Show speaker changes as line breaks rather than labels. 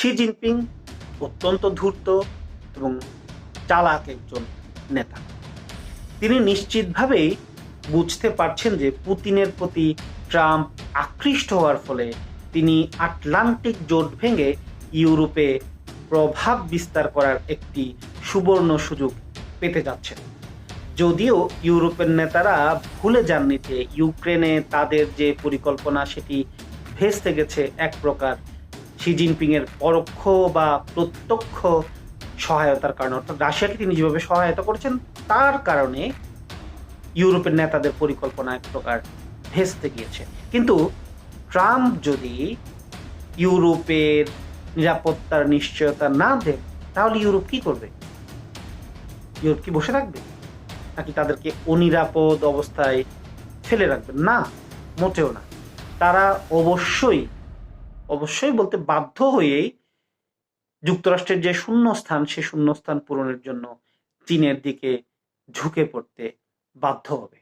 Xi Jinping অত্যন্ত ধূর্ত এবং চালাক একজন নেতা। তিনি নিশ্চিতভাবেই বুঝতে পারছেন যে পুতিনের প্রতি ট্রাম্প আকৃষ্ট হওয়ার ফলে তিনি আটলান্টিক জোট ভেঙে ইউরোপে প্রভাব বিস্তার করার একটি সুবর্ণ সুযোগ পেতে যাচ্ছেন। যদিও ইউরোপের নেতারা ভুলে যাননি যে ইউক্রেনে তাদের যে পরিকল্পনা সেটি ভেস্তে গেছে এক প্রকার শি জিনপিং এর পরোক্ষ বা প্রত্যক্ষ সহায়তার কারণে, অর্থাৎ রাশিয়াকে তিনি যেভাবে সহায়তা করেছেন, তার কারণে ইউরোপের নেতাদের পরিকল্পনা এক প্রকার ভেস্তে গিয়েছে। কিন্তু ট্রাম্প যদি ইউরোপের নিরাপত্তার নিশ্চয়তা না দেন, তাহলে ইউরোপ কি করবে? ইউরোপ কি বসে থাকবে? নাকি তাদেরকে অনিরাপদ অবস্থায় ফেলে রাখবে? না, মোটেও না। তারা অবশ্যই অবশ্যই বলতে বাধ্য হয়েই যুক্তরাষ্ট্রের যে শূন্য শূন্যস্থান, সে শূন্যস্থান পূরণের জন্য চীনের দিকে ঝুঁকে পড়তে বাধ্য হবে।